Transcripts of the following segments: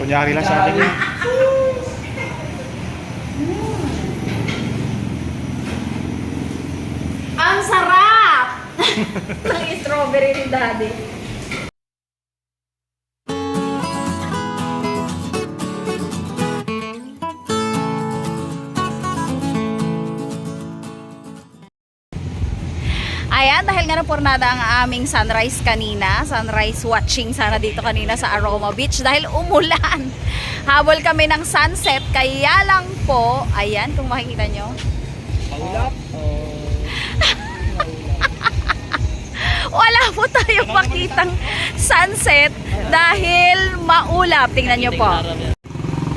Kunyari lang sa akin yun. Ang sarap! ng strawberry ni Daddy. Napurnada ang aming sunrise kanina, sunrise watching sana dito kanina sa Aroma Beach dahil umulan. Habol kami ng sunset, kaya lang po, ayan, kung makikita nyo, Maulap. wala po tayo makitang sunset dahil maulap. Tingnan nyo po.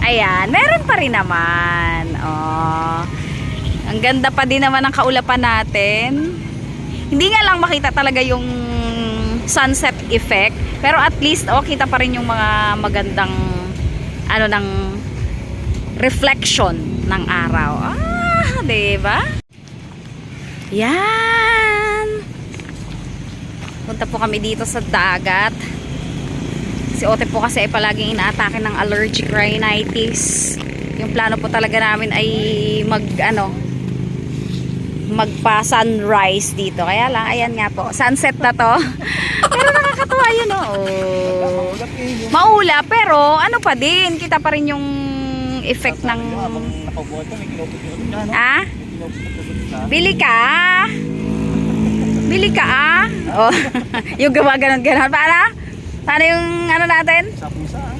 Ayan, meron pa rin naman. Oh. Ang ganda pa din naman ng kaulapan natin. Hindi nga lang makita talaga yung sunset effect, pero at least oh, kita pa rin yung mga magandang ano ng reflection ng araw. Ah, 'di ba? Yan. Punta po kami dito sa dagat. Si Ote po kasi ay palaging inaatake ng allergic rhinitis. Yung plano po talaga namin ay mag ano magpa sunrise dito. Kaya lang, ayan nga po. Sunset na to. pero nakakatuwa yun, oh. Eh. Yung Maula, pero ano pa din, kita pa rin yung effect ng... Ah? Bili ka! Bili ka ah! Oh, yung gumaganon-ganon. Para? Paano yung ano natin? Sa pusa, ah.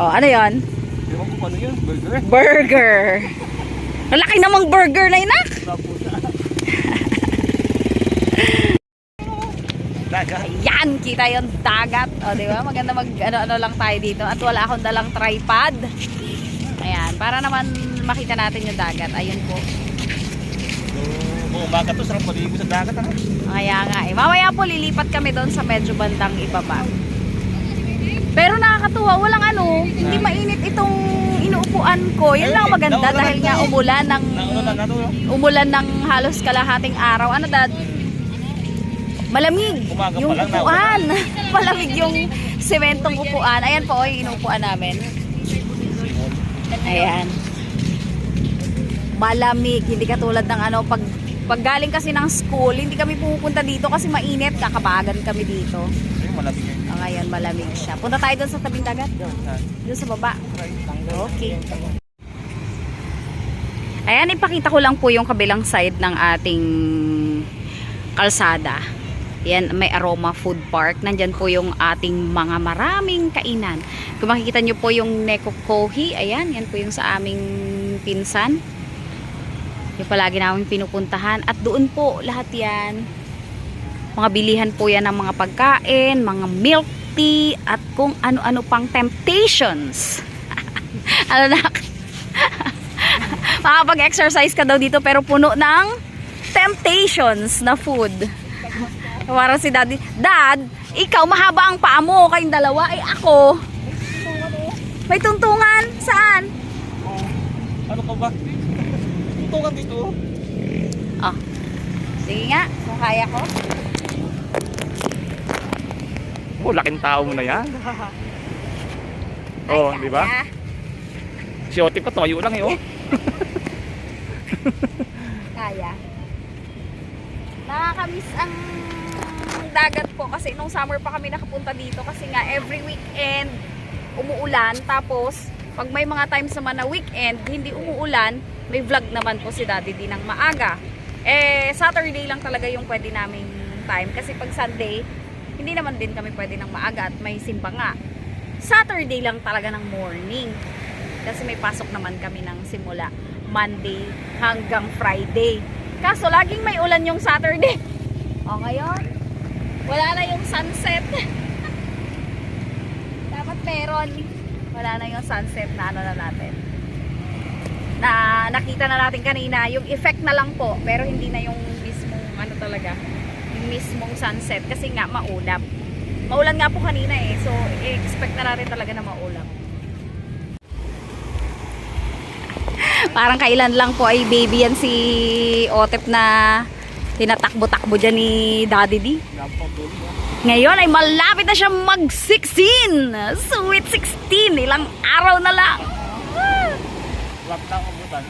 Oh, ano yon? Paano yun, burger. Burger! Malaki namang burger na yun ah! Sa pusa. Daga. Ayan, kita yung dagat. O, di ba? Maganda mag ano-ano lang tayo dito. At wala akong dalang tripod. Ayan, para naman makita natin yung dagat. Ayun po. Kung umaga to, sarap maligo sa dagat, ano? Kaya nga eh. Mamaya po lilipat kami doon sa medyo bandang ibaba. Pero nakakatuwa, walang ano, hindi mainit itong inuupuan ko. Yun lang ang maganda dahil nga umulan ng umulan ng halos kalahating araw. Ano dad? Malamig yung upuan. Malamig yung sementong upuan. Ayan po, yung inuupuan namin. Ayan. Malamig, hindi katulad ng ano, pag pag galing kasi ng school, hindi kami pupunta dito kasi mainit, kakabagan kami dito. Ayun, malapit yun. O ngayon, malamig siya. Punta tayo doon sa tabing dagat. Doon sa baba. Okay. Ayan, ipakita ko lang po yung kabilang side ng ating kalsada. Yan, may Aroma Food Park. Nandyan po yung ating mga maraming kainan. Kung makikita nyo po yung Neko Kohi, ayan, yan po yung sa aming pinsan. Yung palagi namin pinupuntahan. At doon po, lahat yan. Mga bilihan po yan ng mga pagkain, mga milk tea, at kung ano-ano pang temptations. Ano na? Makapag-exercise ka daw dito pero puno ng temptations na food. Parang si daddy, Dad, ikaw mahaba ang paa mo, kayong dalawa, ay ako. May tuntungan? Saan? Oh, ano ka ba? Ka dito. Oh. Sige nga, kung kaya ko. Oh, laking tao mo na yan. Oh, di ba? Si Ote pa, tumayo lang eh, oh. Kaya. Nakakamiss ang dagat po kasi nung summer pa kami nakapunta dito kasi nga every weekend umuulan tapos pag may mga times naman na weekend hindi umuulan may vlog naman po si daddy din ng maaga eh Saturday lang talaga yung pwede naming time kasi pag Sunday hindi naman din kami pwede ng maaga at may simba nga Saturday lang talaga ng morning kasi may pasok naman kami ng simula Monday hanggang Friday. Kaso laging may ulan yung Saturday. O ngayon, wala na yung sunset. Dapat meron. Wala na yung sunset na ano na natin. Na nakita na natin kanina, yung effect na lang po, pero hindi na yung mismong ano talaga, yung mismong sunset kasi nga maulap. Maulan nga po kanina eh, so expect na natin talaga na maulap. Parang kailan lang po ay baby yan si Otep na tinatakbo-takbo dyan ni Daddy D. Ngayon ay malapit na siya mag-16. Sweet 16. Ilang araw na lang.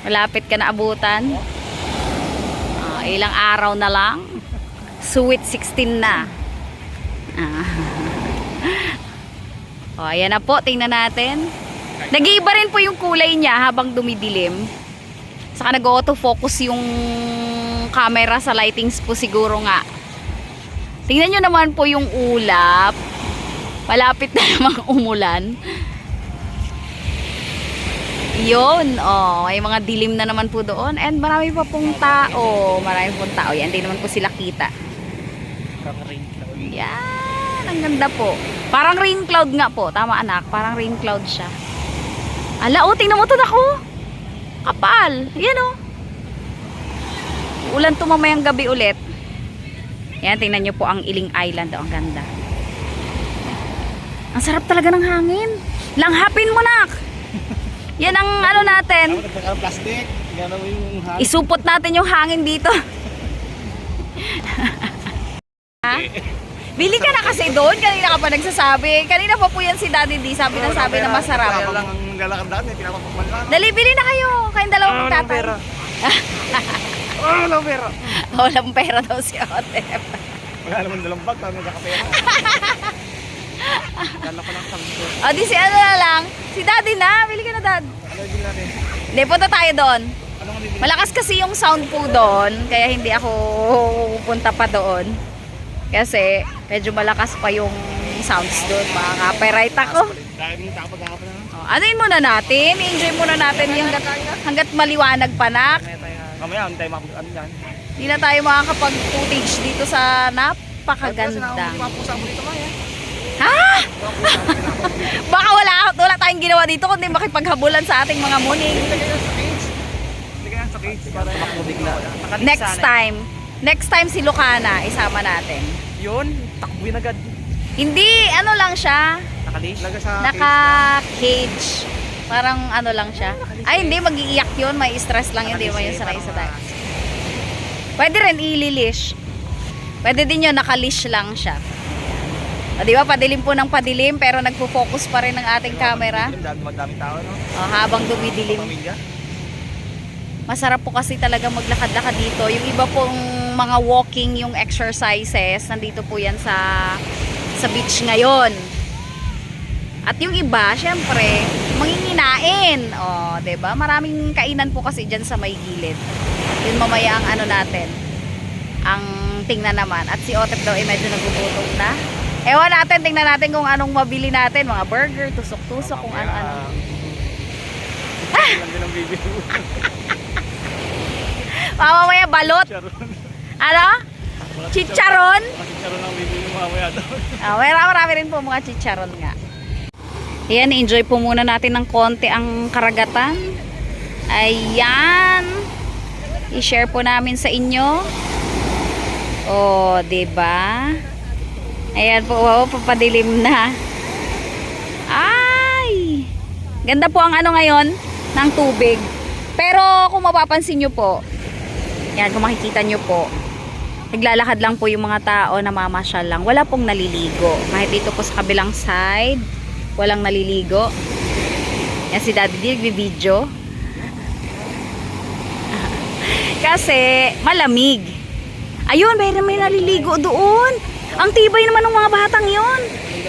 Malapit ka na abutan. Ah, ilang araw na lang. Sweet 16 na. Ah. O, ayan na po. Tingnan natin. Nag-iiba rin po yung kulay niya habang dumidilim. Saka nag-autofocus yung camera sa lightings po siguro nga. Tingnan nyo naman po yung ulap. Malapit na namang umulan. Yun, oh, may mga dilim na naman po doon. And marami pa pong tao. Marami pong tao. Yan, hindi naman po sila kita. Kakaring cloud. Yan, ang ganda po. Parang rain cloud nga po. Tama anak, parang rain cloud siya. Ala, oh, tingnan mo to ako. Kapal. Yan oh. Ulan to mamayang gabi ulit. Yan, tingnan nyo po ang Iling Island. Oh, ang ganda. Ang sarap talaga ng hangin. Langhapin mo, nak. Yan ang ano natin. Plastic. Isupot natin yung hangin dito. Bili ka na kasi doon. Kanina ka pa nagsasabi. Kanina pa po yan si Daddy D. Sabi na sabi na Kaya masarap. lang ang lalakad dati. Pinapapakman lang. Dali, bili na kayo. Kayong dalawang Ah, walang tatay. pera. Oh, walang pera. Walang pera daw si Otep. Wala naman dalang bag. Kami kakapera. Kala ko lang ko. O, di si ano na lang. Si Daddy na. Bili ka na, Dad. Ano din natin? Hindi, punta tayo doon. Ano? Malakas kasi yung sound po doon. Kaya hindi ako pupunta pa doon. Kasi medyo malakas pa yung sounds doon. Makaka-copyright ako. Dahil yung tao pagkakapon na. Oh, anuin muna natin. I-enjoy muna natin yung hanggat, hanggat maliwanag pa nak. Mamaya, hindi tayo makapag ano yan. Hindi na tayo makakapag-footage dito sa napakaganda. na mga. Ha? Baka wala, wala tayong ginawa dito kundi makipaghabulan sa ating mga muning. Na. Next time, next time si Lucana, isama natin. Yun, takbuhin agad. Hindi, ano lang siya, sa naka-cage. Parang ano lang siya. Ay, hindi, mag-iiyak yun. May stress lang yun. Hindi mo yun sanay sa dagat. Pwede rin ililish. Pwede din yun, nakalish lang siya. O, di ba, padilim po ng padilim, pero nagpo-focus pa rin ng ating camera. Dami madami tao, no? O, habang dumidilim. Masarap po kasi talaga maglakad-lakad dito. Yung iba pong mga walking, yung exercises, nandito po yan sa sa beach ngayon. At yung iba, syempre, manginginain. O, 'di ba? Maraming kainan po kasi diyan sa may gilid. Yun mamaya ang ano natin. Ang tingnan naman. At si Otep daw ay medyo nagugutom na. Ewan natin, tingnan natin kung anong mabili natin. Mga burger, tusok-tusok, kung ano-ano. Mamamaya balot. Charon. Ano? Chicharon? Chicharon ang bibili mo mamaya doon. Ah, marami, marami rin po mga chicharon nga. Ayan, enjoy po muna natin ng konti ang karagatan. Ayan. I-share po namin sa inyo. Oh, 'di ba? Ayan po, wow, papadilim na. Ay! Ganda po ang ano ngayon ng tubig. Pero kung mapapansin nyo po, yan, kung makikita nyo po, naglalakad lang po yung mga tao na mamasyal lang. Wala pong naliligo. Kahit dito po sa kabilang side, walang naliligo. Yan si Daddy D, nagbibideo. Kasi malamig. Ayun, may, may naliligo doon. Ang tibay naman ng mga batang yon.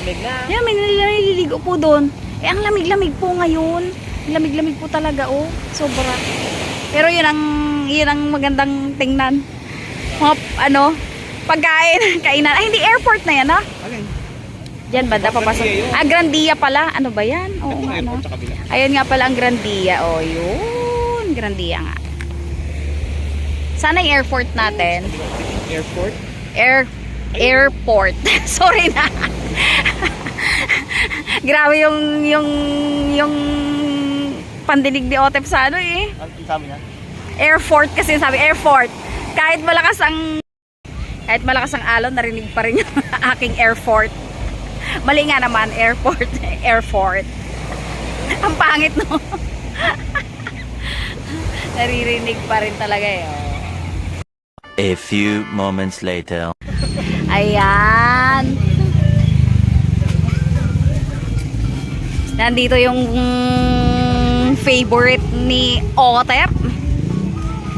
Lamig na. Yan, may naliligo po doon. Eh, ang lamig-lamig po ngayon. Lamig-lamig po talaga, oh. Sobra. Pero yun ang, yun ang magandang tingnan. Mga, ano, pagkain, kainan. Ay, hindi airport na yan, ha? Alin? Diyan banda papasok. Ah, Grandia pala. Ano ba yan? Oo Ito nga, na no? airport sa kabila. Ayun nga pala ang Grandia. Oh, yun. Grandia nga. Sana yung airport natin. Airport? Air airport. Sorry na. Grabe yung yung yung pandinig ni Otep sa ano eh. Ano sabi niya? Airport kasi sabi airport kahit malakas ang kahit malakas ang alon narinig pa rin yung aking airport mali nga naman airport airport ang pangit no? Naririnig pa rin talaga eh oh. a few moments later. Ayan. Nandito yung favorite ni Otep.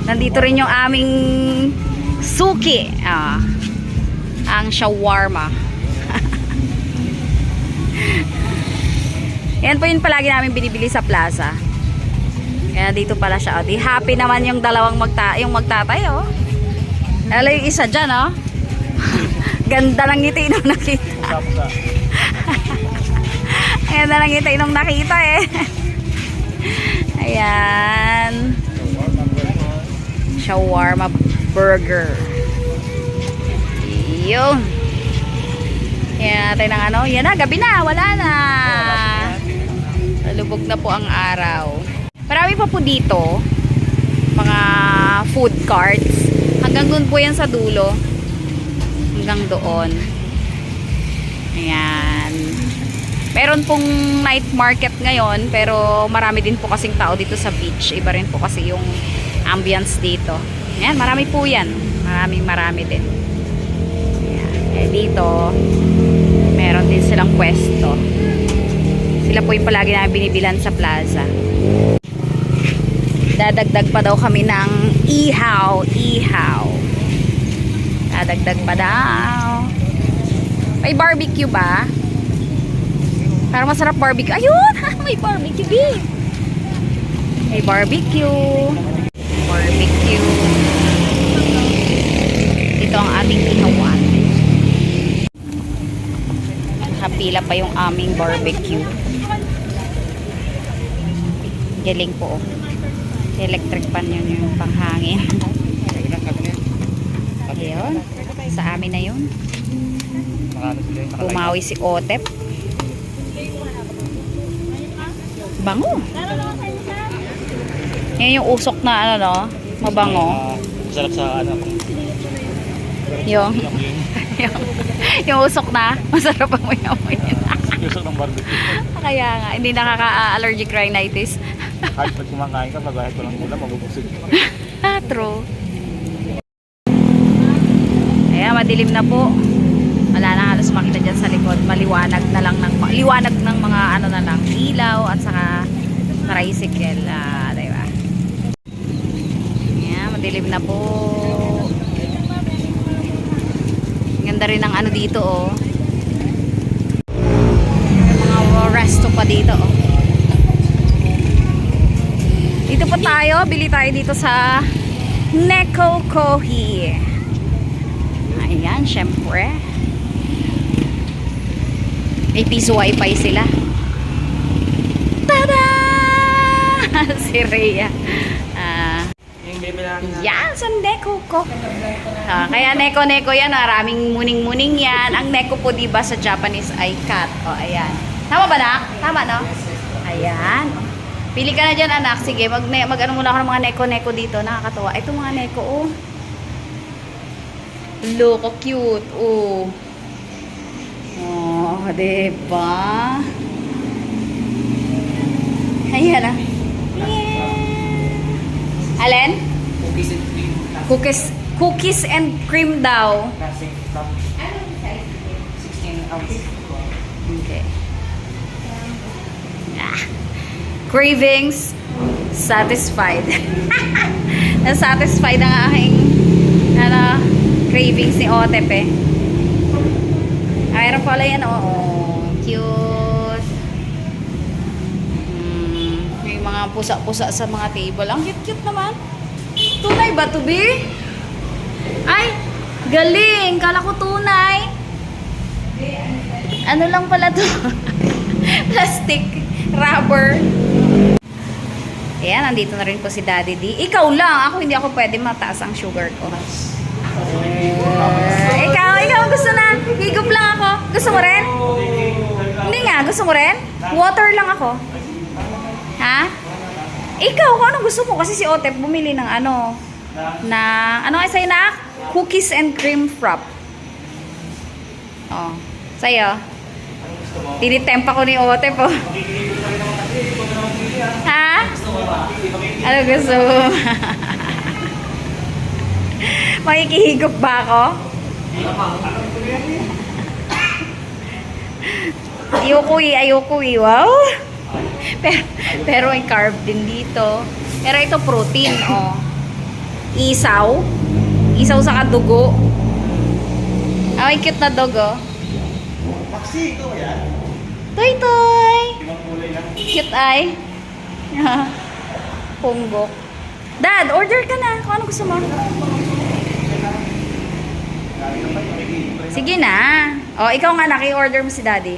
Nandito rin yung aming suki. Ah, ang shawarma. Yan po yun palagi namin binibili sa plaza. Kaya dito pala siya. Oh. Di happy naman yung dalawang magta yung magtatay, oh. Lalo yung isa dyan, oh. Ganda ng ngiti nung nakita. Ganda ng ngiti nung nakita, eh. Ayan. Shawarma burger. Yun. Yan natin ng ano. Yan na, gabi na. Wala na. Lubog na po ang araw. Marami pa po dito. Mga food carts. Hanggang doon po yan sa dulo. Hanggang doon. Ayan. Meron pong night market ngayon. Pero marami din po kasing tao dito sa beach. Iba rin po kasi yung ambience dito. Ayan, marami po yan. Maraming marami din. Ayan. Eh, dito, meron din silang pwesto. Sila po yung palagi namin binibilan sa plaza. Dadagdag pa daw kami ng ihaw, ihaw. Dadagdag pa daw. May barbecue ba? Para masarap barbecue. Ayun! May barbecue, babe. May barbecue. Barbecue. Ito ang ating ihawan. Nakapila pa yung aming barbecue. Galing po. Electric pan yun yung panghangin. Ayun. Sa amin na yun. Pumawi si Otep. Bango. Yan yung usok na ano no, mabango. Ah, Masarap sa ano. Yung, Yung yung usok na, masarap ang amoy gusto ng barbecue. Kaya nga, hindi nakaka-allergic rhinitis. Kahit pag kumakain ka, pag ko lang mula, mabubusig. Ah, true. Ayan, madilim na po. Wala na halos makita dyan sa likod. Maliwanag na lang ng, liwanag ng mga ano na lang, ilaw at saka tricycle. Ah, madilim na po. Ganda rin ng ano dito, oh. May mga resto pa dito, oh. Dito po tayo, bili tayo dito sa Neko Kohi. Ayan, syempre. May piso wifi sila. Tada! si Rhea. Ah, Yung baby namin yan, sa Neko ko. Ah, kaya Neko Neko yan, maraming muning-muning yan. Ang Neko po diba sa Japanese ay cat. O, ayan. Tama ba na? Tama, no? Ayan. Pili ka na dyan, anak. Sige, mag, mag ano muna ako ng mga Neko-Neko dito. Nakakatawa. Ito mga Neko, oh. Look, oh, cute. Oh. Oh, diba? Ayan, ah. Yeah. Alin? Cookies. Cookies, and cream daw. Classic top 16 ounce. Okay. Ah. Cravings satisfied. Na-satisfied ang aking ano, cravings ni Otep eh. Mayroon pala yan, oo. Cute. Hmm, may mga pusa-pusa sa mga table. Ang cute-cute naman. Tunay ba to be? Ay, galing. Kala ko tunay. Ano lang pala to? Plastic. Rubber. Ayan, nandito na rin po si Daddy D. Ikaw lang. Ako hindi ako pwede mataas ang sugar ko. Eh, ikaw, ikaw gusto na. Higop lang ako. Gusto mo rin? Hindi nga, gusto mo rin? Water lang ako. Ikaw, kung anong gusto mo? Kasi si Otep bumili ng ano, na, ano nga sa'yo na? Cookies and cream frap. Oh, sa'yo. Tinitempa ko ni Otep, oh. Ha? Ano gusto mo? Makikihigop ba ako? Ayoko eh, ayoko eh. Wow! pero, pero may carb din dito. Pero ito protein, oh. Isaw. Isaw sa kadugo. Ay, cute na dog, oh. Maxi, ito yan. Toy, toy! Cute ay. Punggok. Dad, order ka na. Kung ano gusto mo. Sige na. O, ikaw nga, naki-order mo si daddy.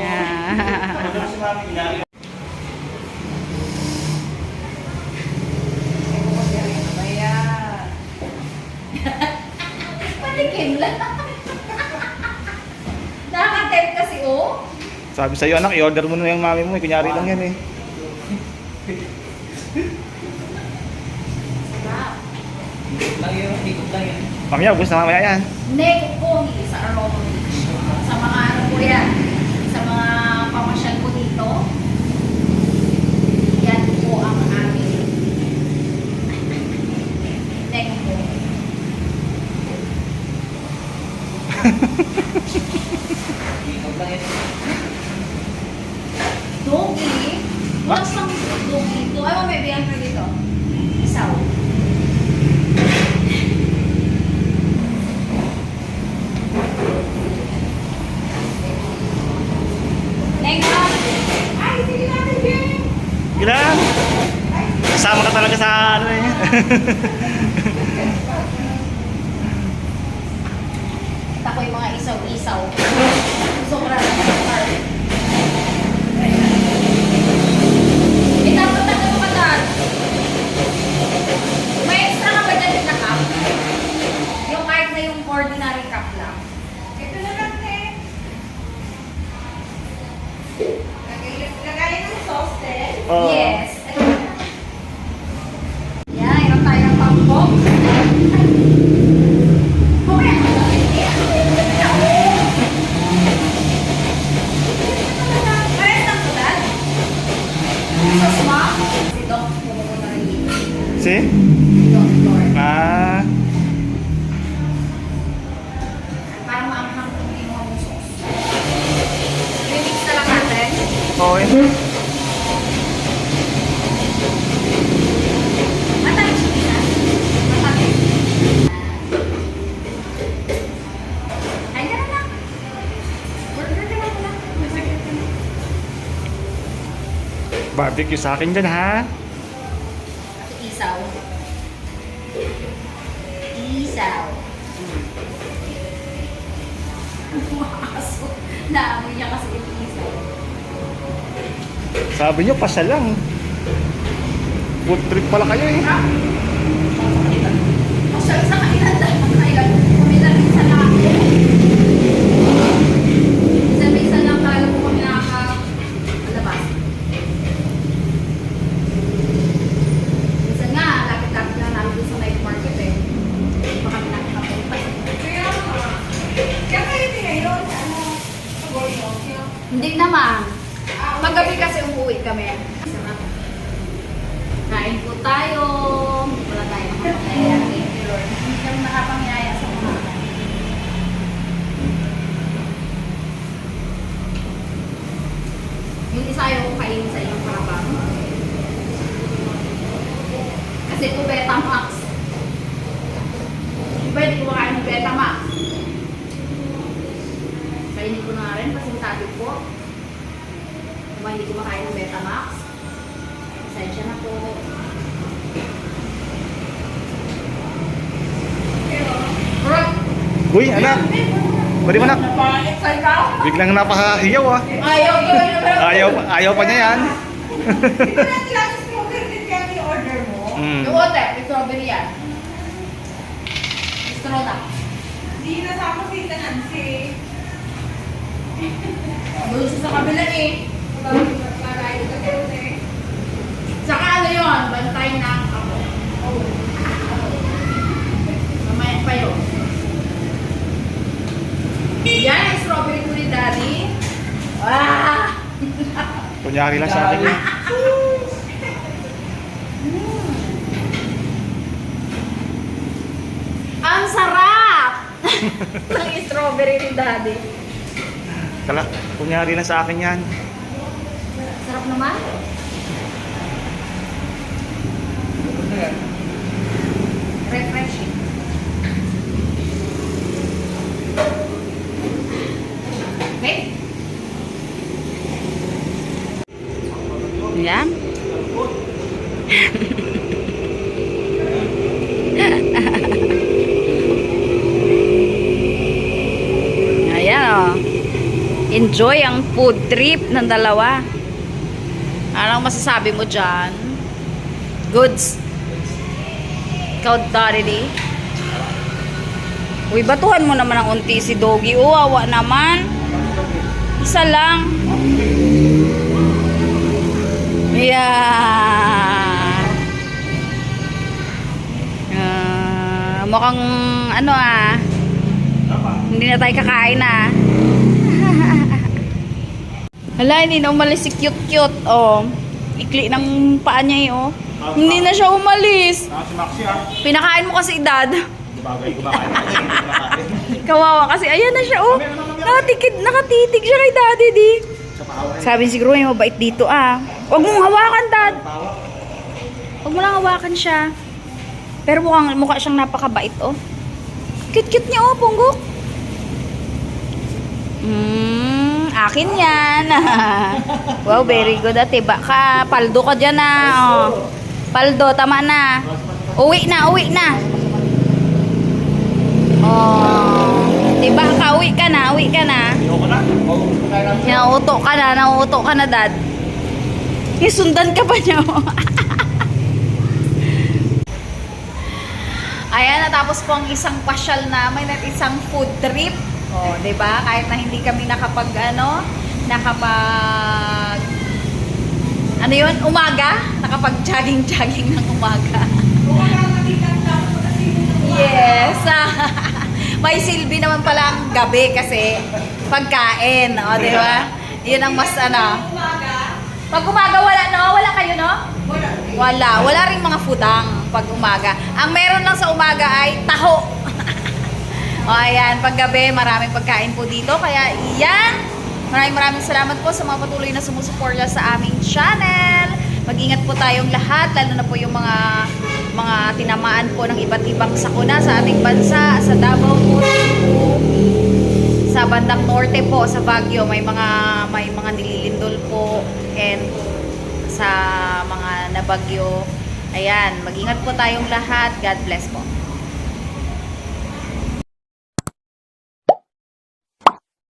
Ah. Ano si lang. Nakaka-temp kasi, oh. Sabi sa'yo anak, i-order mo na yung mami mo. eh. Kunyari lang yan eh. Mamaya, ubus na mamaya yan. Nego Pogi sa Aroma. Sa mga ano po yan, sa mga pamasyal ko dito, yan po ang aming Nego Pogi. Dogi? What's ang dogi ito? Ay, may biyan ko dito. Isaw. Gila! Kasama ka talaga sa ano eh. Kita ko yung mga isaw-isaw. Sobra na sa Eh, dapat na. May extra ka ba dyan na cup? Yung kahit na yung ordinary cup lang. Ito na lang, sauce din. Oo. Yes. Ito na. Yan, ito tayo ng pangkok. Si Doc pumunta rin dito. Si? Doc Lord. Ah, Barbecue sa akin dyan ha. Isaw. Isaw. Maaso. Naamoy niya kasi yung isaw. Sabi nyo, pasya lang. Food trip pala kayo eh. Masya, isa ka ilan dahil kailan. Kumilan isa lang ako. Isa isa lang tayo po kami nakakalabas. Minsan nga, lapit-lapit lang namin doon sa night market eh. Hindi pa kami nakakapunta. Kaya nga. Kaya kayo din ngayon, ano, pag-work Hindi naman. Magabi kasi umuwi kami. Kain po tayo. Wala tayo makapagaya. Thank you, Lord. Hindi kami nakapangayaya sa mga Yung isa ayaw ko kainin sa inyong harapang. Kasi po Betamax. Hindi pwede kumakain ng Betamax. Kainin ko na nga rin, pasintabi po. Kung hindi kumakain ng Betamax, pasensya na po. Right. Uy, anak. Pwede mo anak. Biglang napakahiyaw ah. Ayaw. Ayaw, ayaw pa niya yan. Mm. Yung water, may strawberry yan. Straw na. Hindi na sa ako si Nancy. Doon siya sa kabila eh. Saka ano yun, bantay ng ako. Mamaya pa yun. Yan ang strawberry ko ni Daddy. Ah! Kunyari lang sa akin. Ang sarap! ng strawberry ni Daddy. Kala, kunyari lang sa akin yan. Sarap naman. yan. Refreshing. Okay. Yan. Ayan o. Enjoy ang food trip ng dalawa. Anong masasabi mo dyan? Goods. Ikaw. Uy, batuhan mo naman ang unti si Doggy. Uwawa naman. Isa lang. Yeah. Ah, mukhang ano ah. Hindi na tayo kakain ah. Hala, hindi na umalis si cute-cute. Oh. Ikli ng paa niya eh, oh. Hindi na siya umalis. Ah, si Maxi ah. Pinakain mo kasi dad. Bagay, kumakain. Kawawa kasi. Ayan na siya, oh. Nakatikid, nakatitig siya kay daddy, di. Sabi siguro may mabait dito, ah. Huwag mong hawakan, dad. Huwag mo lang hawakan siya. Pero mukhang, mukha siyang napakabait, oh. Cute-cute niya, oh, punggok. Hmm, akin yan. wow, very good, ah. Tiba ka. Paldo ka dyan, ah. Oh. Paldo, tama na. Uwi na, uwi na. Oh. Tiba ka, uwi ka na, uwi ka na. Na. Nauuto ka na, nauuto ka na, dad. Isundan ka pa niya. oh. Ayan, natapos po ang isang pasyal namin at isang food trip. Oh, 'di ba? Kahit na hindi kami nakapag ano, nakapag ano 'yun? Umaga, nakapag jogging-jogging ng umaga. Yes. May silbi naman pala ang gabi kasi pagkain, o, di ba? 'Yun ang mas ano. Pag umaga wala no, wala kayo no? Wala. Wala rin mga futang pag umaga. Ang meron lang sa umaga ay taho. o ayan, pag gabi maraming pagkain po dito. Kaya iyan, maraming maraming salamat po sa mga patuloy na sumusuporta sa aming channel. Mag-ingat po tayong lahat, lalo na po yung mga mga tinamaan po ng iba't ibang sakuna sa ating bansa, sa Davao po, sa bandang norte po sa Baguio may mga may mga nililindol po and sa mga nabagyo ayan mag-ingat po tayong lahat God bless po